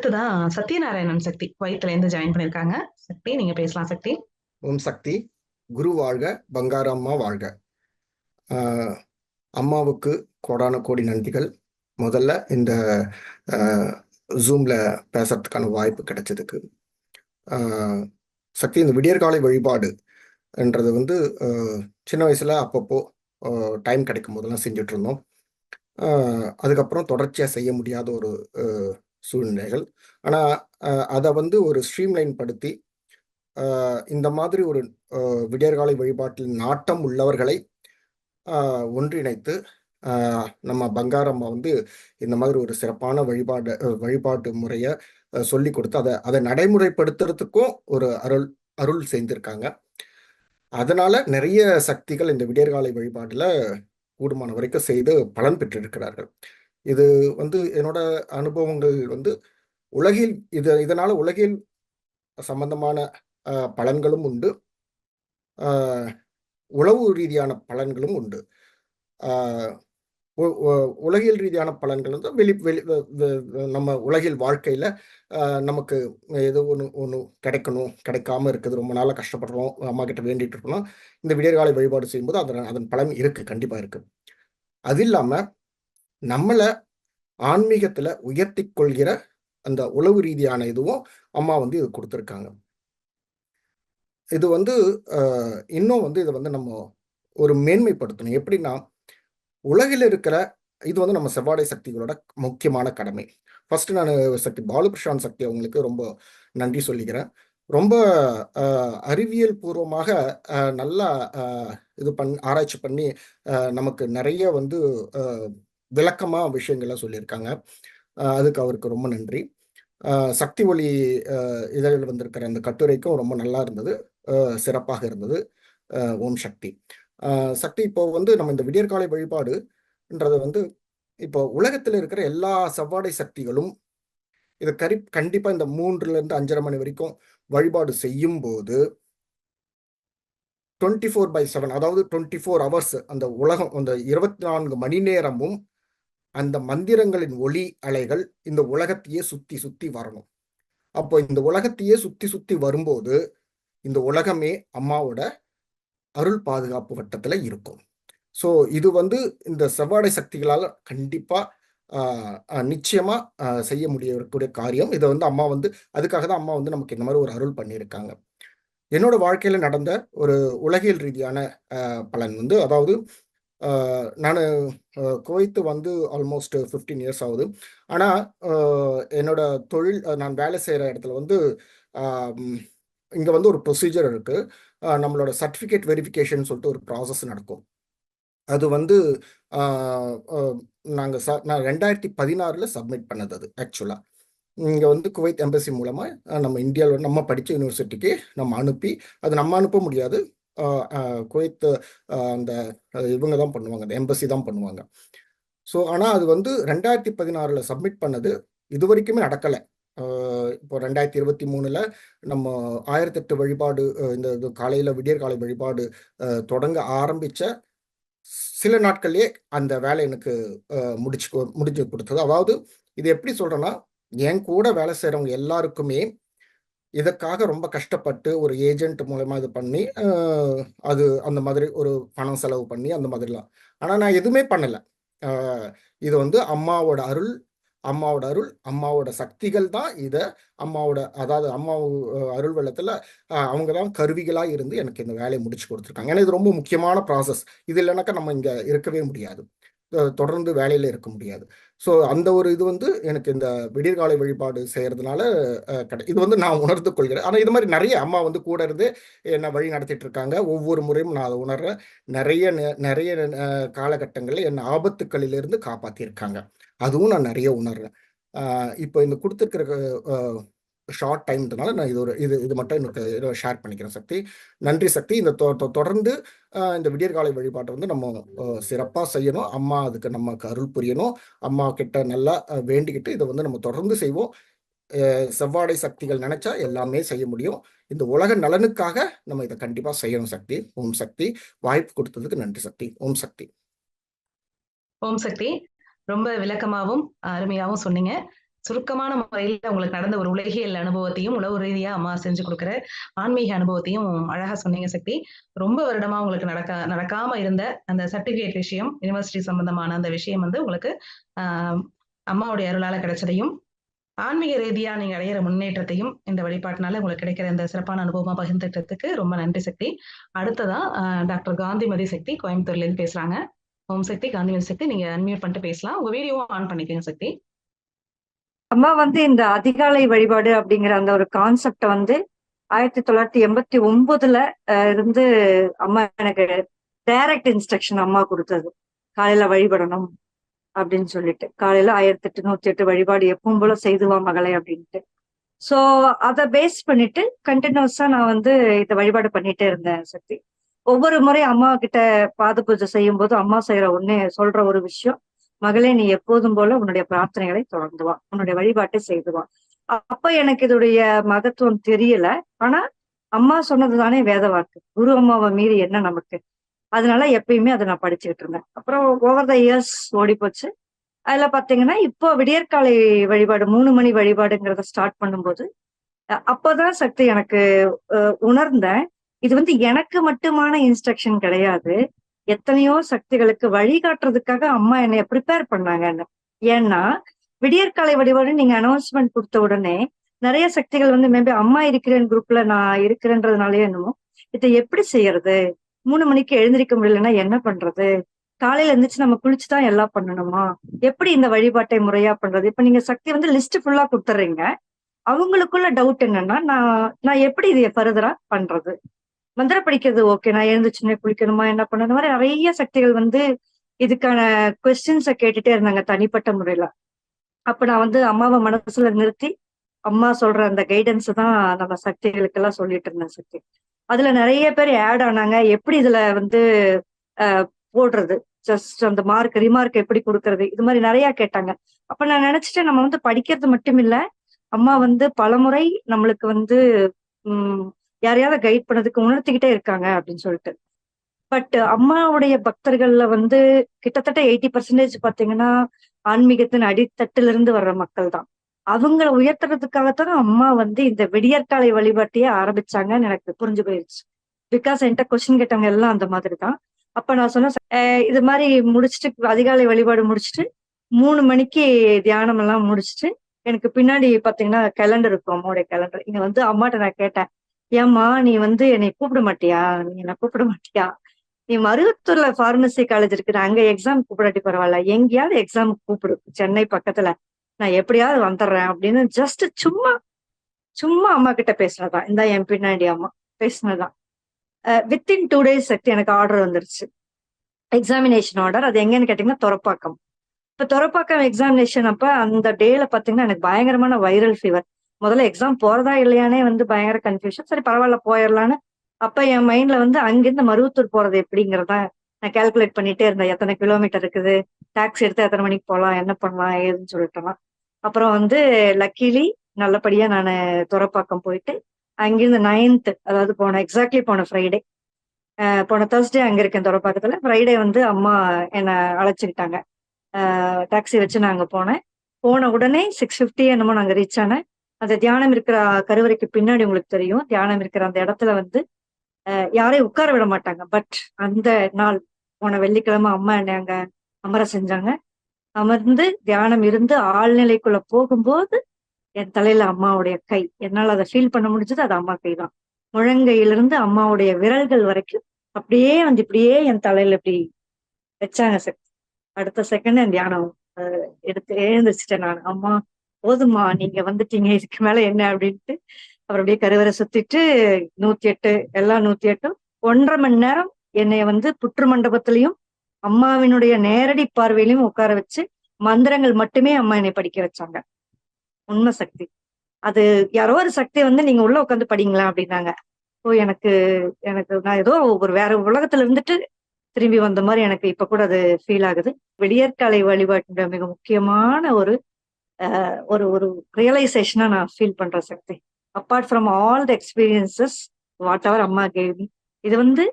அடுத்ததான் சத்யநாராயணன் சக்தி குவைத்துல இருந்து ஜாயின் பண்ணிருக்காங்க சக்தி நீங்க பேசலாம் சக்தி. ஓம் சக்தி. குரு வாழ்க பங்காரம்மா வாழ்க. ஆஹ் அம்மாவுக்கு கோடான கோடி நன்றிகள். முதல்ல இந்த ஜூம்ல பேசுறதுக்கான வாய்ப்பு கிடைச்சதுக்கு. ஆஹ் சக்தி இந்த விடியற்காலை வழிபாடு என்றது வந்து சின்ன வயசுல அப்பப்போ டைம் கிடைக்கும் போதெல்லாம் செஞ்சுட்டு இருந்தோம். ஆஹ் அதுக்கப்புறம் தொடர்ச்சியாக செய்ய முடியாத ஒரு சூழ்நிலைகள். ஆனால் அதை வந்து ஒரு ஸ்ட்ரீம்லைன் படுத்தி இந்த மாதிரி ஒரு விடியற்காலை வழிபாட்டில் நாட்டம் உள்ளவர்களை ஒன்றிணைத்து நம்ம பங்காரம்மா வந்து இந்த மாதிரி ஒரு சிறப்பான வழிபாடு வழிபாட்டு முறையை சொல்லி கொடுத்து அதை அதை நடைமுறைப்படுத்துறதுக்கும் ஒரு அருள் அருள் செய்திருக்காங்க. அதனால நிறைய சக்திகள் இந்த விடியற்காலை வழிபாட்டில் கூடுமான வரைக்கும் செய்து பலன் பெற்றிருக்கிறார்கள். இது வந்து என்னோட அனுபவங்கள் வந்து உலகில் இது இதனால உலகில் சம்பந்தமான பலன்களும் உண்டு. உளவு ரீதியான பலன்களும் உண்டு. உலகியல் ரீதியான பலன்கள் வந்து வெளி வெளி நம்ம உலகில் வாழ்க்கையில் நமக்கு ஏதோ ஒன்று ஒன்று கிடைக்கணும் கிடைக்காம இருக்குது ரொம்ப நாளாக கஷ்டப்படுறோம் அம்மா கிட்ட வேண்டிட்டு இருக்கணும். இந்த விடியற்காலை வழிபாடு செய்யும்போது அதன் அதன் பலன் இருக்குது கண்டிப்பாக இருக்குது அது இல்லாமல் நம்மளை ஆன்மீகத்துல உயர்த்தி கொள்கிற அந்த உளவு ரீதியான இதுவும் அம்மா வந்து இது கொடுத்துருக்காங்க. இது வந்து இன்னும் வந்து இதை வந்து நம்ம ஒரு மேன்மைப்படுத்தணும். எப்படின்னா உலகில் இருக்கிற இது வந்து நம்ம செவ்வாடை சக்திகளோட முக்கியமான கடமை. ஃபர்ஸ்ட் நான் சக்தி பாலு பிரசாந்த் சக்தி அவங்களுக்கு ரொம்ப நன்றி சொல்லிக்கிறேன். ரொம்ப அறிவியல் பூர்வமாக நல்லா இது பண் ஆராய்ச்சி பண்ணி நமக்கு நிறைய வந்து விளக்கமாக விஷயங்களை சொல்லியிருக்காங்க. அதுக்கு அவருக்கு ரொம்ப நன்றி. சக்தி ஒளி இதழில் வந்திருக்கிற அந்த கட்டுரைக்கும் ரொம்ப நல்லா இருந்தது. சிறப்பாக இருந்தது. ஓம் சக்தி. சக்தி இப்போ வந்து நம்ம இந்த விடியற்காலை வழிபாடுன்றது வந்து இப்போ உலகத்தில் இருக்கிற எல்லா செவ்வாடை சக்திகளும் இதை கரி கண்டிப்பாக இந்த மூன்றுலேருந்து அஞ்சரை மணி வரைக்கும் வழிபாடு செய்யும் போது டுவெண்ட்டி ஃபோர் பை செவன் அதாவது டுவெண்ட்டி ஃபோர் ஹவர்ஸ் அந்த உலகம் அந்த இருபத்தி நான்கு மணி நேரமும் அந்த மந்திரங்களின் ஒளி அலைகள் இந்த உலகத்தையே சுத்தி சுத்தி வரணும். அப்போ இந்த உலகத்தையே சுத்தி சுத்தி வரும்போது இந்த உலகமே அம்மாவோட அருள் பாதுகாப்பு வட்டத்துல இருக்கும். ஸோ இது வந்து இந்த செவ்வாடை சக்திகளால் கண்டிப்பா நிச்சயமாக நிச்சயமா செய்ய முடியக்கூடிய காரியம். இதை வந்து அம்மா வந்து அதுக்காக தான் அம்மா வந்து நமக்கு இந்த மாதிரி ஒரு அருள் பண்ணியிருக்காங்க. என்னோட வாழ்க்கையில நடந்த ஒரு உலகியல் ரீதியான பலன் வந்து அதாவது நான் குவைத்து வந்து ஆல்மோஸ்ட் ஃபிஃப்டீன் இயர்ஸ் ஆகுது. ஆனால் என்னோட தொழில் நான் வேலை செய்கிற இடத்துல வந்து இங்கே வந்து ஒரு ப்ரொசீஜர் இருக்குது நம்மளோட சர்டிஃபிகேட் வெரிஃபிகேஷன் சொல்லிட்டு ஒரு ப்ராசஸ் நடக்கும். அது வந்து நாங்கள் ச நான் ரெண்டாயிரத்தி பதினாறில் சப்மிட் பண்ணது அது ஆக்சுவலாக இங்கே வந்து குவைத் எம்பசி மூலமாக நம்ம இந்தியாவில் நம்ம படித்த யூனிவர்சிட்டிக்கு நம்ம அனுப்பி அது நம்ம அனுப்ப முடியாது. குவைத்து அந்த இவங்க தான் பண்ணுவாங்க. அந்த எம்பசி தான் பண்ணுவாங்க. ஸோ ஆனால் அது வந்து ரெண்டாயிரத்தி பதினாறில் சப்மிட் பண்ணது இது வரைக்குமே நடக்கலை இப்போ ரெண்டாயிரத்தி இருபத்தி மூணில் நம்ம ஆயிரத்தெட்டு வழிபாடு இந்த இது காலையில் விடியற்காலை வழிபாடு தொடங்க ஆரம்பித்த சில நாட்கள்லேயே அந்த வேலை எனக்கு முடிச்சு கொ- கொடுத்தது. அதாவது இது எப்படி சொல்கிறேன்னா என் கூட வேலை செய்கிறவங்க எல்லாருக்குமே இதற்காக ரொம்ப கஷ்டப்பட்டு ஒரு ஏஜென்ட் மூலமா இது பண்ணி அது அந்த மாதிரி ஒரு பணம் செலவு பண்ணி அந்த மாதிரிலாம். ஆனால் நான் எதுவுமே பண்ணலை. இது வந்து அம்மாவோட அருள் அம்மாவோட அருள் அம்மாவோட சக்திகள் தான் இதை அம்மாவோட அதாவது அம்மா அருள் வெள்ளத்தில் அவங்க தான் கருவிகளாக இருந்து எனக்கு இந்த வேலையை முடிச்சு கொடுத்துருக்காங்க. ஏன்னா இது ரொம்ப முக்கியமான ப்ராசஸ் இது இல்லைனாக்கா நம்ம இங்கே இருக்கவே முடியாது. தொடர்ந்து வேலையில் இருக்க முடியாது. ஸோ அந்த ஒரு இது வந்து எனக்கு இந்த விடியற்காலை வழிபாடு செய்கிறதுனால கிடை இது வந்து நான் உணர்ந்து கொள்கிறேன். ஆனால் இது மாதிரி நிறைய அம்மா வந்து கூட இருந்து என்னை வழி நடத்திட்டு இருக்காங்க. ஒவ்வொரு முறையும் நான் அதை உணர்றேன் நிறைய நிறைய காலகட்டங்களில் என்னை ஆபத்துக்களிலிருந்து காப்பாற்றியிருக்காங்க அதுவும் நான் நிறைய உணர்றேன். இப்போ இந்த கொடுத்துருக்கிற ஷார்ட் டைம்ன்றனால நான் இது ஒரு இது இது மட்டும் இன்னொரு ஷேர் பண்ணிக்கிறேன் சக்தி. நன்றி சக்தி. இந்த தொ- தொடர்ந்து ஆஹ் இந்த விடியற்காலை வழிபாட்டை வந்து நம்ம சிறப்பாக செய்யணும். அம்மா அதுக்கு நமக்கு அருள் புரியணும். அம்மா கிட்ட நல்லா வேண்டிக்கிட்டு இதை வந்து நம்ம தொடர்ந்து செய்வோம். ஆஹ் செவ்வாடை சக்திகள் நினைச்சா எல்லாமே செய்ய முடியும். இந்த உலக நலனுக்காக நம்ம இதை கண்டிப்பாக செய்யணும் சக்தி. ஓம் சக்தி. வாய்ப்பு கொடுத்ததுக்கு நன்றி சக்தி. ஓம் சக்தி. ஓம் சக்தி. ரொம்ப விளக்கமாகவும் அருமையாகவும் சொன்னீங்க. சுருக்கமான முறையில் உங்களுக்கு நடந்த ஒரு உலகியல் அனுபவத்தையும், உளவு ரீதியா அம்மா செஞ்சு கொடுக்குற ஆன்மீக அனுபவத்தையும் அழகா சொன்னீங்க சக்தி. ரொம்ப வருடமா உங்களுக்கு நடக்கா நடக்காம இருந்த அந்த சர்டிபிகேட் விஷயம், யுனிவர்சிட்டி சம்பந்தமான அந்த விஷயம் வந்து உங்களுக்கு ஆஹ் அம்மாவுடைய அருளால கிடைச்சதையும், ஆன்மீக ரீதியா நீங்க அடையிற முன்னேற்றத்தையும் இந்த வழிபாட்டினால உங்களுக்கு கிடைக்கிற இந்த சிறப்பான அனுபவமா பகிர்ந்துட்டதுக்கு ரொம்ப நன்றி சக்தி. அடுத்ததா டாக்டர் காந்திமதி சக்தி கோயம்புத்தூர்லேருந்து பேசுறாங்க. ஓம் சக்தி, காந்திமதி சக்தி நீங்க அன்மியூட் பண்ணிட்டு பேசலாம். உங்க வீடியோவும் ஆன் பண்ணிக்கோங்க சக்தி. அம்மா வந்து இந்த அதிகாலை வழிபாடு அப்படிங்கிற அந்த ஒரு கான்செப்ட வந்து ஆயிரத்தி தொள்ளாயிரத்தி எண்பத்தி ஒன்பதுல இருந்து அம்மா எனக்கு டைரக்ட் இன்ஸ்ட்ரக்ஷன் அம்மா கொடுத்தது காலையில வழிபடணும் அப்படின்னு சொல்லிட்டு. காலையில 1808 வழிபாடு எப்பவும் போல செய்துவா மகளை மகளே அப்படின்ட்டு. ஸோ அதை பேஸ் பண்ணிட்டு கண்டினியூஸா நான் வந்து இந்த வழிபாடு பண்ணிட்டே இருந்தேன் சக்தி. ஒவ்வொரு முறை அம்மா கிட்ட பாத பூஜை செய்யும் போது அம்மா செய்யற ஒண்ணே சொல்ற ஒரு விஷயம், மகளே நீ எப்போதும் போல உன்னுடைய பிரார்த்தனைகளை தொடர்ந்து வா. உன்னுடைய வழிபாட்டை செய்து வா. அப்ப எனக்கு இதோடைய மகத்துவம் தெரியல. ஆனா அம்மா சொன்னது தானே வேத வாக்கு. குரு அம்மாவை மீறி என்ன நமக்கு? அதனால எப்பயுமே அதை நான் படிச்சுக்கிட்டு இருந்தேன். அப்புறம் ஓவர் த இயர்ஸ் ஓடி போச்சு. அதுல பாத்தீங்கன்னா, இப்போ விடியற்காலை வழிபாடு மூணு மணி வழிபாடுங்கிறத ஸ்டார்ட் பண்ணும்போது, அப்போதான் சக்தி எனக்கு உணர்ந்தேன். இது வந்து எனக்கு மட்டுமான இன்ஸ்ட்ரக்ஷன் கிடையாது. எத்தனையோ சக்திகளுக்கு வழிகாட்டுறதுக்காக அம்மா என்னைய ப்ரிப்பேர் பண்ணாங்கன்னு. ஏன்னா, விடியற்காலை வழிபாடு நீங்க அனௌன்ஸ்மெண்ட் கொடுத்த உடனே, நிறைய சக்திகள் வந்து மேபி அம்மா இருக்கிறேன் குரூப்ல நான் இருக்கிறேன்றதுனாலே என்னமோ, இதை எப்படி செய்யறது? மூணு மணிக்கு எழுந்திரிக்க முடியலன்னா என்ன பண்றது? காலையில எந்திரிச்சு நம்ம குளிச்சு தான் எல்லாம் பண்ணணுமா? எப்படி இந்த வழிபாட்டை முறையா பண்றது? இப்ப நீங்க சக்தி வந்து லிஸ்ட் ஃபுல்லா கொடுத்துறீங்க அவங்களுக்குள்ள டவுட் என்னன்னா, நான் நான் எப்படி இதை ஃபர்தரா பண்றது? மந்திரம் படிக்கிறது ஓகே. நான் எழுந்திரிச்சோனே குளிக்கணுமா? என்ன பண்ணணும்? இந்த மாதிரி நிறைய சக்திகள் வந்து இதுக்கான கொஸ்டின்ஸை கேட்டுட்டே இருந்தாங்க தனிப்பட்ட முறையில. அப்ப நான் வந்து அம்மாவை மனசுல நிறுத்தி, அம்மா சொல்ற அந்த கைடன்ஸ் தான் நம்ம சக்திகளுக்கெல்லாம் சொல்லிட்டு இருந்தேன் சக்தி. அதுல நிறைய பேர் ஆட் ஆனாங்க. எப்படி இதுல வந்து போடுறது? ஜஸ்ட் அந்த மார்க் ரிமார்க் எப்படி கொடுக்கறது இது மாதிரி நிறைய கேட்டாங்க. அப்ப நான் நினைச்சிட்டேன் நம்ம வந்து படிக்கிறது மட்டும் இல்ல, அம்மா வந்து பலமுறை நம்மளுக்கு வந்து உம் யாரையாவது கைட் பண்ணதுக்கு உணர்த்திக்கிட்டே இருக்காங்க அப்படின்னு சொல்லிட்டு. பட் அம்மாவுடைய பக்தர்கள்ல வந்து கிட்டத்தட்ட 80% பாத்தீங்கன்னா, ஆன்மீகத்தின் அடித்தட்டிலிருந்து வர்ற மக்கள் தான். அவங்கள உயர்த்துறதுக்காகத்தான் அம்மா வந்து இந்த விடியற்காலை வழிபாட்டையே ஆரம்பிச்சாங்கன்னு எனக்கு புரிஞ்சு போயிருச்சு. பிகாஸ் என்கிட்ட கொஸ்டின் கேட்டவங்க எல்லாம் அந்த மாதிரி தான். அப்ப நான் சொன்னேன், இது மாதிரி முடிச்சுட்டு அதிகாலை வழிபாடு முடிச்சுட்டு மூணு மணிக்கு தியானம் எல்லாம் முடிச்சுட்டு, எனக்கு பின்னாடி பாத்தீங்கன்னா கேலண்டர் இருக்கும் அம்மாவுடைய கேலண்டர். இங்க வந்து அம்மாட்ட நான் கேட்டேன். ஏம்மா நீ வந்து என்னை கூப்பிட மாட்டியா? நீ என்ன கூப்பிட மாட்டியா? நீ மருவத்தூர்ல ஃபார்மசி காலேஜ் இருக்குது. அங்க எக்ஸாம் கூப்பிடாட்டி பரவாயில்ல எங்கேயாவது எக்ஸாம் கூப்பிடு. சென்னை பக்கத்துல. நான் எப்படியாவது வந்துடுறேன் அப்படின்னு ஜஸ்ட் சும்மா சும்மா அம்மா கிட்ட பேசினதுதான். இந்தா என் பின்னாடி அம்மா பேசினதுதான். வித்தின் டூ டேஸ் எனக்கு ஆர்டர் வந்துருச்சு. Examination order. அது எங்கன்னு கேட்டீங்கன்னா துறப்பாக்கம் இப்ப துறப்பாக்கம் எக்ஸாமினேஷன் அப்ப அந்த டேல பாத்தீங்கன்னா எனக்கு பயங்கரமான வைரல் ஃபீவர். முதல்ல எக்ஸாம் போறதா இல்லையானே வந்து பயங்கர கன்ஃப்யூஷன். சரி பரவாயில்ல போயிடலான்னு அப்ப என் மைண்ட்ல வந்து அங்கிருந்து மருவத்தூர் போறது எப்படிங்கிறத நான் கால்குலேட் பண்ணிட்டே இருந்தேன். எத்தனை கிலோமீட்டர் இருக்குது? டாக்ஸி எடுத்து எத்தனை மணிக்கு போகலாம் என்ன பண்ணலாம்? ஏதுன்னு சொல்லிட்டோம் அப்புறம் வந்து லக்கீலி நல்லபடியா நான் துறப்பாக்கம் போயிட்டு, அங்கிருந்து நைன்த் அதாவது போன எக்ஸாக்ட்லி போன ஃப்ரைடே. போன தர்ஸ்டே அங்க இருக்கேன் தொரப்பாக்கத்துல. ஃப்ரைடே வந்து அம்மா என்னை அழைச்சிக்கிட்டாங்க டாக்ஸி வச்சு நான் அங்க போனேன். போன உடனே 6:50 என்னமோ நான் ரீச் ஆனேன். அந்த தியானம் இருக்கிற கருவறைக்கு பின்னாடி உங்களுக்கு தெரியும். தியானம் இருக்கிற அந்த இடத்துல வந்து யாரையும் உட்கார விட மாட்டாங்க. பட் அந்த நாள் போன வெள்ளிக்கிழமை அம்மா என்னை அங்க அமர செஞ்சாங்க. அமர்ந்து தியானம் இருந்து ஆழ்நிலைக்குள்ள போகும்போது, என் தலையில அம்மாவுடைய கை. என்னால் அதை ஃபீல் பண்ண முடிஞ்சது. அது அம்மா கை தான். முழங்கையிலிருந்து அம்மாவுடைய விரல்கள் வரைக்கும் அப்படியே வந்து இப்படியே என் தலையில இப்படி வச்சாங்க சக்தி. அடுத்த செகண்ட் என் தியானம் எடுத்து எழுந்திரிச்சிட்டேன் நான் அம்மா போதும்மா நீங்க வந்துட்டீங்க. இதுக்கு மேல என்ன அப்படின்ட்டு, அப்புறம் அப்படியே கருவறை சுத்திட்டு 108 எல்லா 108ம் 1 1/2 மணி நேரம் என்னைய வந்து புற்று மண்டபத்திலையும் அம்மாவினுடைய நேரடி பார்வையிலையும் உட்கார வச்சு, மந்திரங்கள் மட்டுமே அம்மா என்னை படிக்க வச்சாங்க. உண்மை சக்தி. அது யாரோ ஒரு சக்தி வந்து நீங்க உள்ள உட்காந்து படிங்களா அப்படின்னாங்க. ஓ எனக்கு எனக்கு நான் ஏதோ ஒரு வேற உலகத்துல இருந்துட்டு திரும்பி வந்த மாதிரி எனக்கு இப்ப கூட அது ஃபீல் ஆகுது. வெளியற்காலை வழிபாட்டுடைய மிக முக்கியமான ஒரு ஒரு ஒரு ரியலைசேஷனா நான் ஃபீல் பண்றேன் சக்தி. Apart from all the experiences whatever அம்மா கேள்வி இது வந்து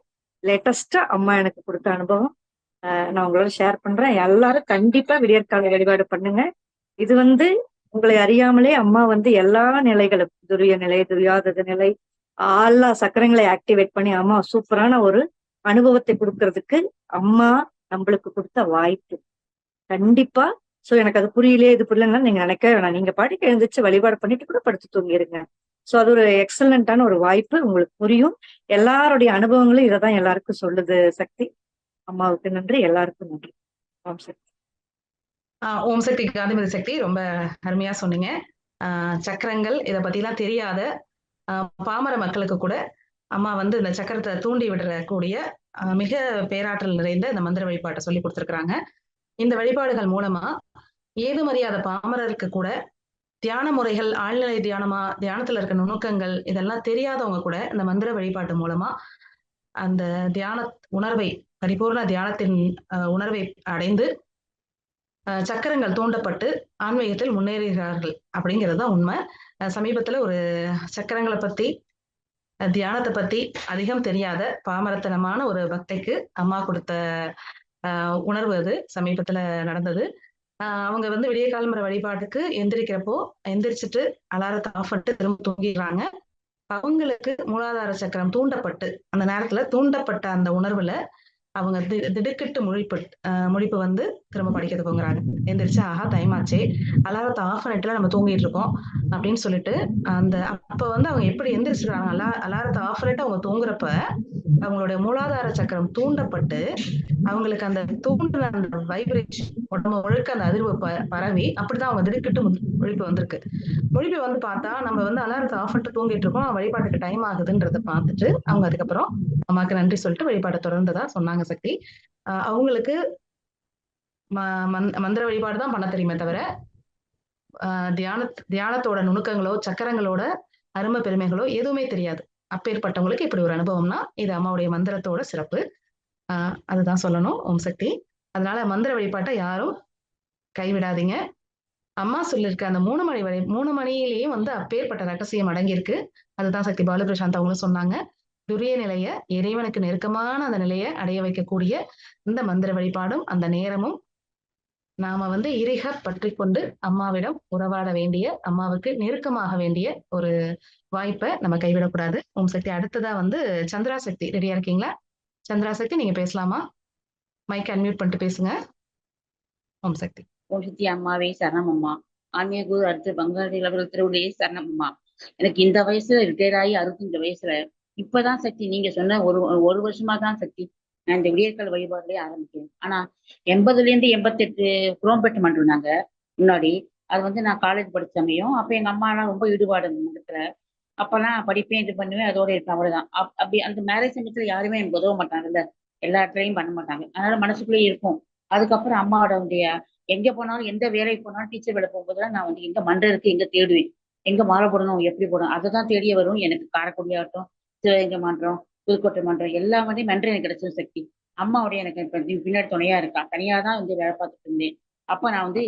லேட்டஸ்டா அம்மா எனக்கு கொடுத்த அனுபவம். நான் உங்களோட ஷேர் பண்றேன். எல்லாரும் கண்டிப்பா விடியற்கால வழிபாடு பண்ணுங்க. இது வந்து உங்களை அறியாமலே அம்மா வந்து எல்லா நிலைகளும் துரிய நிலை துரியாதது நிலை எல்லா சக்கரங்களை ஆக்டிவேட் பண்ணி அம்மா சூப்பரான ஒரு அனுபவத்தை கொடுக்கறதுக்கு அம்மா நம்மளுக்கு கொடுத்த வாய்ப்பு கண்டிப்பா சோ எனக்கு அது புரியலையே இது புரியலன்னா நீங்க நினைக்க வேணாம். நீங்க பாட்டுக்கு எழுந்திரிச்சு வழிபாடு பண்ணிட்டு கூட படுத்து தூங்கிருங்க சோ அது ஒரு எக்ஸலண்டான ஒரு வாய்ப்பு உங்களுக்கு புரியும். எல்லாருடைய அனுபவங்களும் இததான் எல்லாருக்கும் சொல்லுது சக்தி. அம்மாவுக்கு நன்றி எல்லாருக்கும் நன்றி. ஓம் சக்தி. ஆஹ் ஓம் சக்தி காந்திமதி சக்தி ரொம்ப அருமையா சொன்னீங்க. ஆஹ் சக்கரங்கள் இதை பத்திலாம் தெரியாத ஆஹ் பாமர மக்களுக்கு கூட அம்மா வந்து இந்த சக்கரத்தை தூண்டி விடக்கூடிய மிக பேராற்றல் நிறைந்த இந்த மந்திர வழிபாட்டை சொல்லி கொடுத்துருக்குறாங்க. இந்த வழிபாடுகள் மூலமா ஏதும் அறியாத பாமரருக்கு கூட தியான முறைகள் ஆழ்நிலை தியானமா தியானத்துல இருக்க நுணுக்கங்கள் இதெல்லாம் தெரியாதவங்க கூட இந்த மந்திர வழிபாட்டு மூலமா அந்த தியான உணர்வை பரிபூர்ண தியானத்தின் ஆஹ் உணர்வை அடைந்து அஹ் சக்கரங்கள் தூண்டப்பட்டு ஆன்மீகத்தில் முன்னேறுகிறார்கள் அப்படிங்கிறது தான் உண்மை. அஹ் சமீபத்துல ஒரு சக்கரங்களை பத்தி தியானத்தை பத்தி அதிகம் தெரியாத பாமரத்தனமான ஒரு பக்தைக்கு அம்மா கொடுத்த உணர்வு அது சமீபத்துல நடந்தது. அவங்க வந்து விடிய காலம்பர வழிபாட்டுக்கு எந்திரிக்கிறப்போ எந்திரிச்சிட்டு அலாரத்தை ஆஃப் பண்ணிட்டு திரும்ப தூங்கிடுறாங்க. அவங்களுக்கு மூலாதார சக்கரம் தூண்டப்பட்டு அந்த நேரத்துல தூண்டப்பட்ட அந்த உணர்வுல அவங்க தி திடுக்கிட்டு முழிப்பு ஆஹ் முழிப்பு வந்து திரும்ப படிக்கிறது போங்கிறாங்க எந்திரிச்சு ஆஹா டைம் ஆச்சே அலாரத்தை ஆஃப் பண்ணிட்டுல நம்ம தூங்கிட்டு இருக்கோம் அப்படின்னு சொல்லிட்டு அந்த அப்ப வந்து அவங்க எப்படி எந்திரிச்சிருக்காங்க? அலா அலாரத்தை ஆஃப் பண்ணிட்டு அவங்க தூங்குறப்ப அவங்களுடைய மூலாதார சக்கரம் தூண்டப்பட்டு அவங்களுக்கு அந்த தூண்டுன அந்த வைப்ரேஷன் உடம்பு முழுக்க அந்த அதிர்வு ப பரவி அப்படிதான் அவங்க திடுக்கிட்டு மொழிப்பு முழிப்பு வந்திருக்கு. மொழிப்பு வந்து பார்த்தா நம்ம வந்து அலாரத்தை ஆஃப் பண்ணிட்டு தூங்கிட்டு இருக்கோம். வழிபாட்டுக்கு டைம் ஆகுதுன்றத பார்த்துட்டு அவங்க அதுக்கப்புறம் அம்மாவுக்கு நன்றி சொல்லிட்டு வழிபாட்டை தொடர்ந்ததா சொன்னாங்க சக்தி. ஆஹ் அவங்களுக்கு ம- மந்த்- மந்திர வழிபாடு தான் பண்ண தெரியுமே தவிர ஆஹ் தியான தியானத்தோட நுணுக்கங்களோ சக்கரங்களோட அருமை பெருமைகளோ எதுவுமே தெரியாது. அப்பேற்பட்டவங்களுக்கு இப்படி ஒரு அனுபவம்னா இது அம்மாவுடைய மந்திரத்தோட சிறப்பு. ஆஹ் அதுதான் சொல்லணும். ஓம் சக்தி. அதனால மந்திர வழிபாட்டை யாரும் கைவிடாதீங்க. அம்மா சொல்லியிருக்க அந்த மூணு மணி வரை மூணு மணியிலேயும் வந்து அப்பேற்பட்ட ரகசியம் அடங்கியிருக்கு. அதுதான் சக்தி பாலபிரசாந்த் அவங்களும் சொன்னாங்க. துரிய நிலைய இறைவனுக்கு நெருக்கமான அந்த நிலையை அடைய வைக்கக்கூடிய இந்த மந்திர வழிபாடும் அந்த நேரமும் நாம வந்து இறைக பற்றி கொண்டு அம்மாவிடம் உறவாட வேண்டிய அம்மாவுக்கு நெருக்கமாக வேண்டிய ஒரு வாய்ப்பை நம்ம கைவிடக்கூடாது. ஓம் சக்தி. அடுத்ததா வந்து சந்திரா சக்தி. ரெடியா இருக்கீங்களா? சந்திரா சக்தி நீங்க பேசலாமா? மைக் அன்மியூட் பண்ணிட்டு பேசுங்க. ஓம் சக்தி. ஓம் சக்தி அம்மாவே சரணம் அம்மா. ஆன்மீக குரு அடுத்து பங்காளி அவர்கள் திருவுடைய சரணம் அம்மா. எனக்கு இந்த வயசுல ரிட்டையர் ஆகி அறுபத்தஞ்சு வயசுல. இப்பதான் சக்தி நீங்க சொன்ன ஒரு ஒரு வருஷமா தான் சக்தி. நான் இந்த விடியற்கால வழிபாடுலயே ஆரம்பிச்சேன் ஆனா எண்பதுல இருந்து எண்பத்தெட்டு குரோம்பேட்டு மன்றம் நாங்க முன்னாடி அது வந்து நான் காலேஜ் படிச்ச சமயம். அப்ப எங்க அம்மா எல்லாம் ரொம்ப ஈடுபாடு அந்த மன்றத்துல அப்பெல்லாம் படிப்பேன் இது பண்ணுவேன் அதோட இருப்பேன் அவ்வளவுதான். அப்படி அந்த மேரேஜ் சமயத்துல யாருமே எனக்கு உதவ மாட்டாங்கல்ல. எல்லா இடத்துலையும் பண்ண மாட்டாங்க. அதனால மனசுக்குள்ளேயே இருக்கும். அதுக்கப்புறம் அம்மாவோடைய எங்க போனாலும் எந்த வேலைக்கு போனாலும் டீச்சர் வேலை போகும்போது நான் வந்து எங்க மண்டை இருக்கு எங்க தேடுவேன். எங்க மாலை போடணும் எப்படி போடணும் அதை தான் தேடிய வரும் எனக்கு காரைக்குடி ஆகட்டும் சிவகங்கை மன்றம் புதுக்கோட்டை மன்றம் எல்லாமே வந்து மன்றம் எனக்கு கிடைச்ச சக்தி. அம்மாவுடைய எனக்கு இப்போ பின்னாடி துணையா இருக்கா? தனியாக தான் வந்து வேலை பார்த்துட்டு இருந்தேன். அப்போ நான் வந்து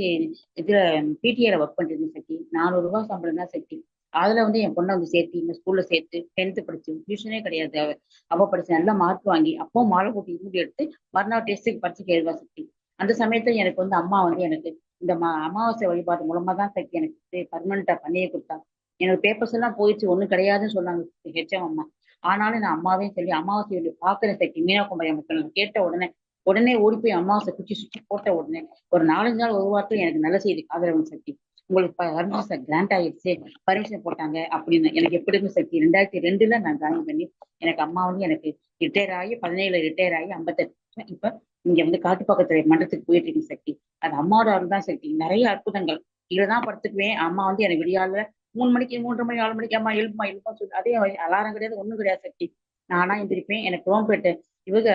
இதில் பிடிஏல ஒர்க் பண்ணிட்டு இருந்தேன் சக்தி. நானூறுரூவா சம்பளம் தான் சக்தி. அதுல வந்து என் பொண்ணை வந்து சேர்த்து இந்த ஸ்கூல்ல சேர்த்து டென்த்து படிச்சு டியூஷனே கிடையாது. அவ அவ படிச்சு நல்லா மார்க் வாங்கி அப்போ மாலை போட்டு இருந்து எடுத்து மறுநாள் டெஸ்ட்டுக்கு படிச்சு கேள்வா சக்தி அந்த சமயத்துல எனக்கு வந்து அம்மா வந்து எனக்கு இந்த மா அமாவாசை வழிபாடு மூலமா தான் சக்தி எனக்கு பர்மனண்டா பண்ணியே கொடுத்தாங்க எனக்கு பேப்பர்ஸ் எல்லாம் போயிடுச்சு ஒன்றும் கிடையாதுன்னு சொன்னாங்க ஹெச்எம் அம்மா. ஆனாலும் நான் அம்மாவையும் சொல்லி அமாவாசை வழி பார்க்குறேன் சக்தி மீனாகுமரி மக்கள் கேட்ட உடனே உடனே ஓடி போய் அமாவாசை குச்சி சுற்றி போட்ட உடனே ஒரு நாலஞ்சு நாள் ஒரு வாரத்தில் எனக்கு நல்ல செய்தி காதலவன் சக்தி. உங்களுக்கு பர்மிஷன் கிராண்ட் ஆயிடுச்சு. பர்மிஷன் போட்டாங்க அப்படின்னு. எனக்கு எப்படி இருக்கும் சக்தி ரெண்டாயிரத்தி ரெண்டுல நான் ஜாயின் பண்ணி எனக்கு அம்மா வந்து எனக்கு ரிட்டையர் ஆகி பதினேழு ரிட்டையர் ஆகி ஐம்பத்தெட்டு இப்ப இங்க வந்து காட்டுப்பாக்கத்துறை மன்றத்துக்கு போயிட்டு இருக்கு சக்தி அது அம்மாவோட அருள் தான் சக்தி நிறைய அற்புதங்கள். இதுதான் படுத்துக்குவேன். அம்மா வந்து எனக்கு விடியால மூணு மணிக்கு மூன்று மணி நாலு மணிக்கு அம்மா எழுப்புமா எழுப்பா சொல்லி அதே அலாரம் கிடையாது ஒண்ணும் கிடையாது சக்தி நானா எந்திரிப்பேன். எனக்கு ரோம்பேட்டு இவங்க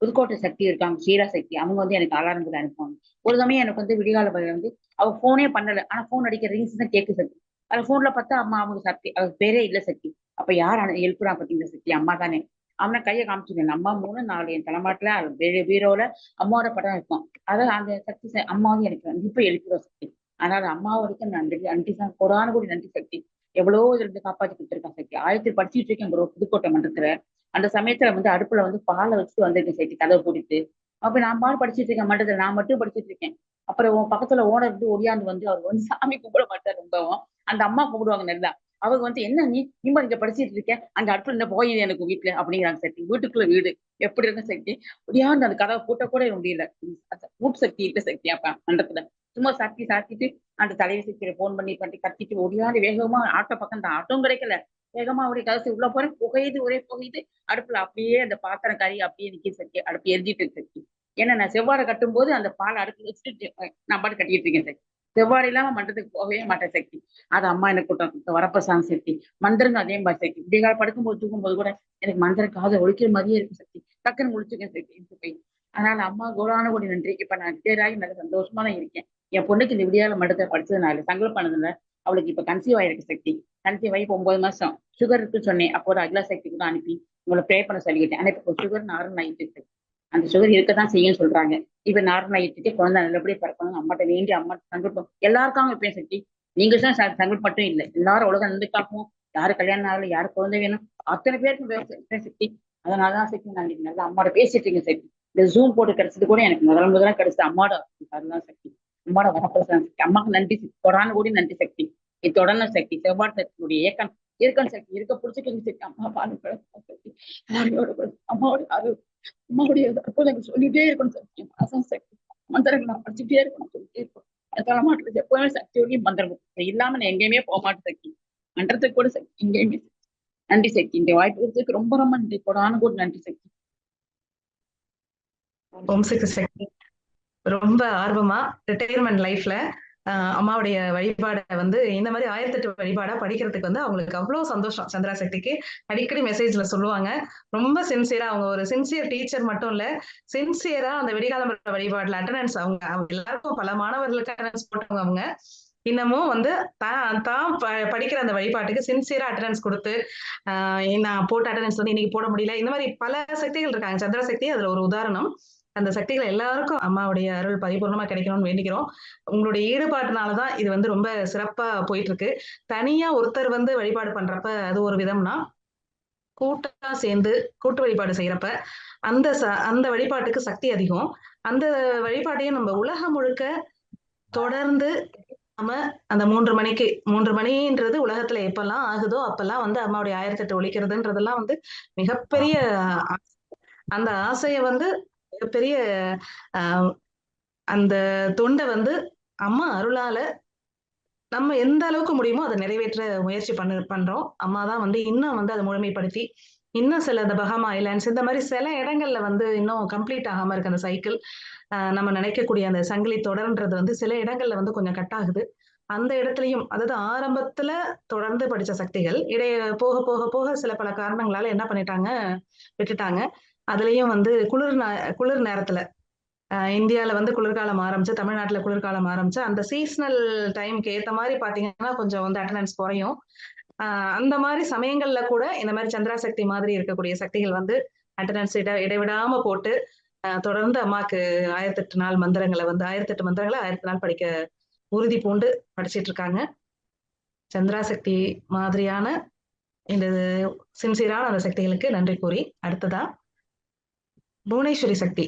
புதுக்கோட்டை சக்தி இருக்காங்க ஷீரா சக்தி. அவங்க வந்து எனக்கு அலாரம் கூட அனுப்புவாங்க. ஒரு சமயம் எனக்கு வந்து விடிகால பகல் வந்து அவ போனே பண்ணல. ஆனா போன் அடிக்கிற ரிங்ஸ் தான் கேட்கு சக்தி. அது போன்ல பார்த்தா அம்மா அவங்க சக்தி. அது பேரே இல்ல சக்தி. அப்ப யார் எழுப்புறா பாத்தீங்களா சக்தி? அம்மா தானே. அவனை கையை காமிச்சிருந்தேன் அம்மா மூணு நாலு என் தலைமாட்டுல அது பீரோல அம்மாவோட படம் இருக்கும். அதான் அந்த சக்தி அம்மா வந்து எனக்கு இப்ப எழுப்புறோம் சக்தி. அதனால அம்மாவோட நன்றி நன்றி தான். கொடான கூடி நன்றி சக்தி. எவ்வளவோ இதுல இருந்து காப்பாத்தி கொடுத்துருக்கான் சக்தி ஆயிரத்தி படிச்சுட்டு இருக்கேன் ஒரு புதுக்கோட்டை மன்றத்துல. அந்த சமயத்துல வந்து அடுப்புல வந்து பாலை வச்சுட்டு வந்திருக்கேன் சக்தி கதவை பூட்டிட்டு. அப்ப நான் பாடு படிச்சிட்டு இருக்கேன் மன்றத்துல நான் மட்டும் படிச்சிட்டு இருக்கேன். அப்புறம் உன் பக்கத்துல ஓனர் இருந்து ஒடியாந்து வந்து அவர் வந்து சாமி கும்பிட மாட்டார் ரொம்பவும். அந்த அம்மா கும்பிடுவாங்க நல்லா. அவங்க வந்து என்ன நீ? நீமா இங்க படிச்சிட்டு இருக்கேன். அந்த அடுப்புல என்ன போய் எனக்கு வீட்டுல அப்படிங்கிறாங்க சக்தி வீட்டுக்குள்ள வீடு. எப்படி இருக்க சக்தி ஒடியாந்து அந்த கதவை பூட்ட கூட முடியல. கூட்டு சக்தி இருக்க சக்தி அப்ப மண்டத்துல சும்மா சாத்தி சாத்திட்டு அந்த தலைவி சக்தியில போன் பண்ணி பண்ணி கத்திட்டு ஒடியாந்து வேகமா ஆட்டோ பக்கம் தான் ஆட்டோவும் கிடைக்கல. வேகமா அப்படியே கதசி உள்ள போறேன். புகையுது ஒரே புகையுது. அடுப்புல அப்படியே அந்த பாத்திரம் கறி அப்படியே நிக்க சக்தி அடுப்பு எரிஞ்சிட்டு இருக்கு சக்தி ஏன்னா நான் செவ்வாறை கட்டும் போது அந்த பால் அடுப்பு வச்சுட்டு நான் பாட்டு கட்டிட்டு இருக்கேன் சக்தி செவ்வாழை இல்லாம மன்றத்துக்கு போகவே மாட்டேன் சக்தி அது அம்மா எனக்கு கூட்டம் வரப்பிரசாதம் சக்தி மந்திரங்க அதே மாதிரி சக்தி இப்படி படுக்கும்போது தூக்கும்போது கூட எனக்கு மந்திர காதை ஒழிக்கிற மாதிரியே இருக்கும் சக்தி டக்குன்னு முடிச்சுக்கேன் சக்தி போய். அதனால அம்மா கோடான கோடி நன்றி இப்ப நான் ரிட்டையர் ஆகி நல்ல சந்தோஷமா தான் இருக்கேன். என் பொண்ணுக்கு இந்த விடியால மண்டத்தை படிச்சதுனால சங்கல்பம் பண்ணதுல அவளுக்கு இப்ப கன்சீவ் ஆயிருக்கு சக்தி. கன்சீவ் ஆகி இப்போ ஒன்பது மாசம். சுகர் இருக்குன்னு சொன்னேன். அப்போ ஒரு அகிலா சக்தி கூட அனுப்பி உங்களை ப்ரே பண்ண சொல்லிக்கிட்டேன். ஆனா இப்போ சுகர் நார்மல் ஆயிட்டு இருக்கு. அந்த சுகர் இருக்கதான் செய்யும் சொல்றாங்க. இப்ப நார்மல் ஆயிட்டு குழந்தை நல்லபடியா பிறக்கணும் அம்மாட்ட வேண்டி அம்மா சங்கல்பம் எல்லாருக்காகவும் இருப்பேன் சக்தி. நீங்க தான் சங்கல் மட்டும் இல்லை. எல்லாரும் உலகம் நந்துக்காகவும் யாரு கல்யாணம் ஆகல யாரு குழந்தை வேணும். அத்தனை பேருக்கும் சக்தி. அதனாலதான் சக்தி நான் இன்னைக்கு நல்லா அம்மாட பேசிட்டு இருக்கேன் சக்தி. இந்த ஜூம் போட்டு கிடைச்சது கூட எனக்கு முதல் முதல்ல கிடைச்சது அம்மாட அதுதான் சக்தி. அம்மாட வரப்பிரசாதம் அம்மாவுக்கு நன்றி. சக்தி கொடான கூடி நன்றி சக்தி. இது தொடர்ந்த சக்தி செவ்வாய் சக்தியுடைய ஏக்கம் இருக்கன் சக்தி இருக்க பிடிச்சிட்டு சக்தி அம்மா பாடு சக்தி. அம்மாவோட அம்மாவோட அம்மாவுடைய அற்புதங்கள் சொல்லிட்டே இருக்கணும் சக்தி மாசம் சக்தி. மந்திரங்கள் நான் படிச்சுட்டே இருக்கணும் சொல்லிட்டே இருக்கணும். சொல்ல மாட்டேன் எப்பவுமே சக்தியோடய மந்திரம். இல்லாம நான் எங்கேயுமே போக மாட்டேன் சக்தி. மன்றத்துக்கு கூட சக்தி. எங்கேயுமே நன்றி சக்தி. இந்த வாய்ப்பு கொடுத்ததுக்கு ரொம்ப ரொம்ப நன்றி. கொடான கூட நன்றி சக்தி. ஓம் சக்தி சக்தி. ரொம்ப ஆர்வமா ரிட்டையர்மெண்ட் லைஃப்ல அம்மாவுடைய வழிபாடை வந்து இந்த மாதிரி ஆயிரத்தெட்டு வழிபாடா படிக்கிறதுக்கு வந்து அவங்களுக்கு அவ்வளோ சந்தோஷம். சந்திரா சக்திக்கு அடிக்கடி மெசேஜ்ல சொல்லுவாங்க. ரொம்ப சின்சியரா அவங்க ஒரு சின்சியர் டீச்சர் மட்டும் இல்ல சின்சியரா அந்த வெடிகாலம்பர வழிபாடுல அட்டண்டன்ஸ் அவங்க அவங்க எல்லாருக்கும் பல மாணவர்களுக்கு அட்டண்டன்ஸ் போட்டவங்க அவங்க. இன்னமும் வந்து தான் தான் படிக்கிற அந்த வழிபாட்டுக்கு சின்சியரா அட்டண்டன்ஸ் கொடுத்து நான் போட்ட அட்டண்டன்ஸ் வந்து இன்னைக்கு போட முடியல. இந்த மாதிரி பல சக்திகள் இருக்காங்க. சந்திரா சக்தி அதுல ஒரு உதாரணம். அந்த சக்திகள் எல்லாருக்கும் அம்மாவுடைய அருள் பரிபூர்ணமா கிடைக்கணும்னு வேண்டிக்கிறோம். உங்களுடைய ஈடுபாட்டுனாலதான் இது வந்து ரொம்ப சிறப்பா போயிட்டு இருக்கு தனியா ஒருத்தர் வந்து வழிபாடு பண்றப்ப அது ஒரு விதம்னா கூட்டா சேர்ந்து கூட்டு வழிபாடு செய்யறப்ப அந்த ச அந்த வழிபாட்டுக்கு சக்தி அதிகம். அந்த வழிபாட்டையும் நம்ம உலகம் முழுக்க தொடர்ந்து நம்ம அந்த மூன்று மணிக்கு மூன்று மணின்றது உலகத்துல எப்பெல்லாம் ஆகுதோ அப்பெல்லாம் வந்து அம்மாவுடைய ஆயிரத்தெட்டு ஒழிக்கிறதுன்றதெல்லாம் வந்து மிகப்பெரிய அந்த ஆசையை வந்து மிகப்பெரிய அந்த தொண்டை வந்து அம்மா அருளால நம்ம எந்த அளவுக்கு முடியுமோ அதை நிறைவேற்ற முயற்சி பண்ண பண்றோம். அம்மா தான் வந்து இன்னும் வந்து அதை முழுமைப்படுத்தி இன்னும் சில இந்த பகாமா ஐலாண்ட்ஸ் இந்த மாதிரி சில இடங்கள்ல வந்து இன்னும் கம்ப்ளீட் ஆகாம இருக்கு அந்த சைக்கிள் நம்ம நினைக்கக்கூடிய அந்த சங்கிலி தொடர்ன்றது வந்து சில இடங்கள்ல வந்து கொஞ்சம் கட் ஆகுது. அந்த இடத்துலயும் அதாவது ஆரம்பத்துல தொடர்ந்து படிச்ச சக்திகள் இடைய போக போக போக சில பல காரணங்களால என்ன பண்ணிட்டாங்க விட்டுட்டாங்க. அதுலயும் வந்து குளிர் குளிர் நேரத்துல இந்தியால வந்து குளிர்காலம் ஆரம்பிச்சு தமிழ்நாட்டுல குளிர்காலம் ஆரம்பிச்சு அந்த சீசனல் டைம்க்கு ஏத்த மாதிரி பாத்தீங்கன்னா கொஞ்சம் வந்து அட்டண்டன்ஸ் குறையும். அந்த மாதிரி சமயங்கள்ல கூட இந்த மாதிரி சந்திராசக்தி மாதிரி இருக்கக்கூடிய சக்திகள் வந்து அட்டண்டன்ஸ் இட இடைவிடாம போட்டு தொடர்ந்து அம்மாக்கு ஆயிரத்தெட்டு நாள் மந்திரங்களை வந்து ஆயிரத்தெட்டு மந்திரங்களை ஆயிரத்தி நாள் படிக்க உறுதி பூண்டு படிச்சிட்டு இருக்காங்க சந்திராசக்தி மாதிரியான இந்த சின்சியரான அந்த சக்திகளுக்கு நன்றி கூறி அடுத்ததா புவனேஸ்வரி சக்தி.